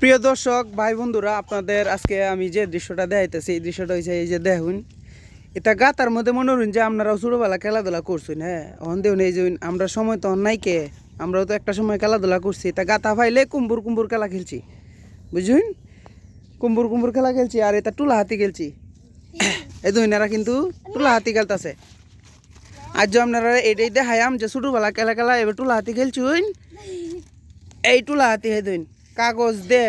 প্রিয় দর্শক, ভাই বন্ধুরা, আপনাদের আজকে আমি যে দৃশ্যটা দেখাইতেছি, এই দৃশ্যটা হয়েছে এই যে দেখুন, এটা গাতার মধ্যে মনে হন যে আপনারাও ছোটোবেলা খেলাধুলা করছেন হ্যাঁ অহন দেখুন এই যে আমরা সময় তো নাই কে আমরাও তো একটা সময় খেলাধুলা করছি এটা গাতা ফাইলে কুম্বুর কুম্বুর খেলা খেলছি বুঝুন কুম্বুর কুম্বুর খেলা খেলছি আর এটা টুলা হাতি খেলছি। এই দুইনারা কিন্তু টুলা হাতি খেলতেছে। আজ যে আপনারা এটাই দেখায়াম যে ছোটোবেলা খেলা খেলা এবার টুলা হাতি খেলছুন এই টুলা হাতি হে দিন কাগজ দে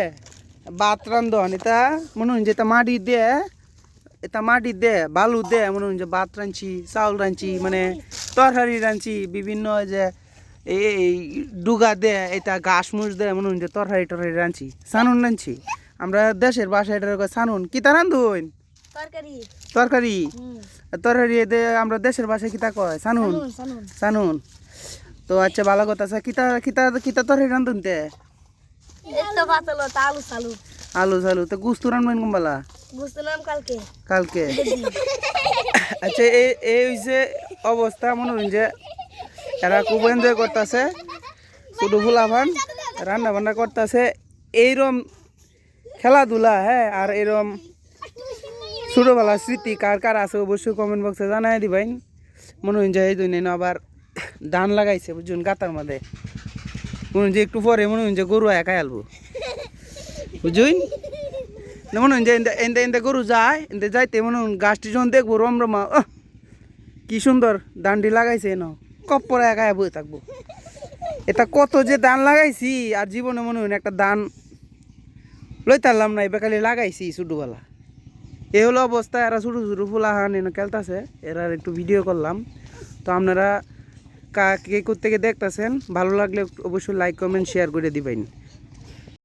বাত রান্ধন এটা মনে হন যে এটা মাটি দে এটা মাটি দে বালু দে মনে হন যে ভাত রাঁধছি চাউল রাঁধছি মানে তরকারি রাঁধছি বিভিন্ন যে এই ডুগা দে এটা ঘাস মুস দে মনে হন যে তরকারি টরকারি রাঁধছি সানুন রাঁধছি। আমরা দেশের বাসায় এটা কয় সানুন কিতা রান্ধুন তরকারি। তরকারি? তরকারি দে আমরা দেশের বাসায় কিতা কয়? সানুন সানুন তো আচ্ছা ভালো কথা আছে। কিতা কিতা কিতা তরকারি রান্ধুন তে তো তা? আলু আলু তো গুস্তু রানবেন বুঝতে নাম কালকে। কালকে? আচ্ছা এই এই হইছে অবস্থা মনে হইন যে এরা খুব এনজয় করতেছে। শুধু ফুলাভান রান্না বান্না করতেছে। এইরম খেলাধুলা হ্যাঁ আর এরম ছোটোবেলার স্মৃতি কার কার আছে অবশ্যই কমেন্ট বক্সে জানাই দিবেন। মনে হইন যে এই জন্য আবার ধান লাগাইছে বুঝুন গাতার মধ্যে। মনে যে একটু পরে, মনে যে গরু একাই আলবো। বুঝুন? মনে হইন যে এনতে এনতে গরু যায়, এনতে যাইতে মনে হইন গাছটি যখন দেখব রম রমা কি সুন্দর দানটি লাগাইছে ন কপ্পরে একাই বই থাকব। এটা কত যে দান লাগাইছি, আর জীবনে মনে হইন একটা দান লইতারলাম না, এবার লাগাইছি ছোটোবেলা। এই হলো অবস্থা, এরা ছোটো ছোটো ফুলা হান এনে খেলতেছে, এরা একটু ভিডিও করলাম। তো আপনারা কা কে গিয়ে দেখতেছেন ভালো লাগলে অবশ্যই লাইক কমেন্ট শেয়ার করে দিবেন।